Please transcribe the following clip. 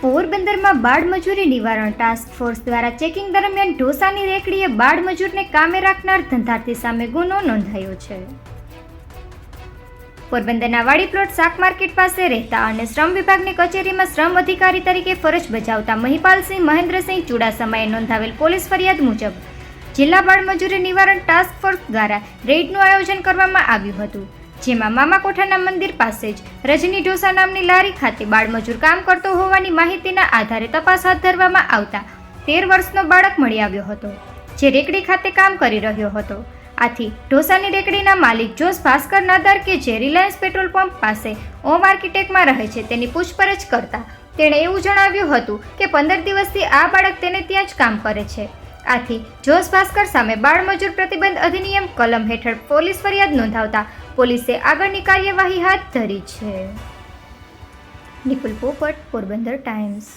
પોરબંદરમાં બાળ મજૂરી નિવારણ ટાસ્ક ફોર્સ દ્વારા ચેકિંગ દરમિયાન ઢોસાની રેકડીએ બાળ મજૂરને કામે રાખનાર ધંધાર્થી સામે ગુનો નોંધાયો છે. પોરબંદરના વાડી પ્લોટ શાક માર્કેટ પાસે રહેતા અને શ્રમ વિભાગની કચેરીમાં શ્રમ અધિકારી તરીકે ફરજ બજાવતા મહિપાલસિંહ મહેન્દ્રસિંહ ચુડાસમાએ નોંધાવેલ પોલીસ ફરિયાદ મુજબ જિલ્લા બાળ મજૂરી નિવારણ ટાસ્ક ફોર્સ દ્વારા રેડનું આયોજન કરવામાં આવ્યું હતું. જેમાં મામાકોઠાના મંદિર પાસે જ રજની ઢોસા નામની લારી ખાતે બાળમજૂર કામ કરતો હોવાની માહિતીના આધારે તપાસ હાથ ધરવામાં આવતા તેર વર્ષનો બાળક મળી આવ્યો હતો, જે રેકડી ખાતે કામ કરી રહ્યો હતો. આથી ઢોસાની રેકડીના માલિક જોસ ભાસ્કર નાદાર કે જે રિલાયન્સ પેટ્રોલ પંપ પાસે ઓમ આર્કિટેક્ટમાં રહે છે તેની પૂછપરછ કરતા તેણે એવું જણાવ્યું હતું કે પંદર દિવસથી આ બાળક તેને ત્યાં જ કામ કરે છે. આથી જોસ ભાસ્કર સામે બાળમજૂર પ્રતિબંધ અધિનિયમ કલમ હેઠળ પોલીસ ફરિયાદ નોંધાવતા પોલીસે આગળની કાર્યવાહી હાથ ધરી છે. નિકુલ પોપટ, પોરબંદર ટાઈમ્સ.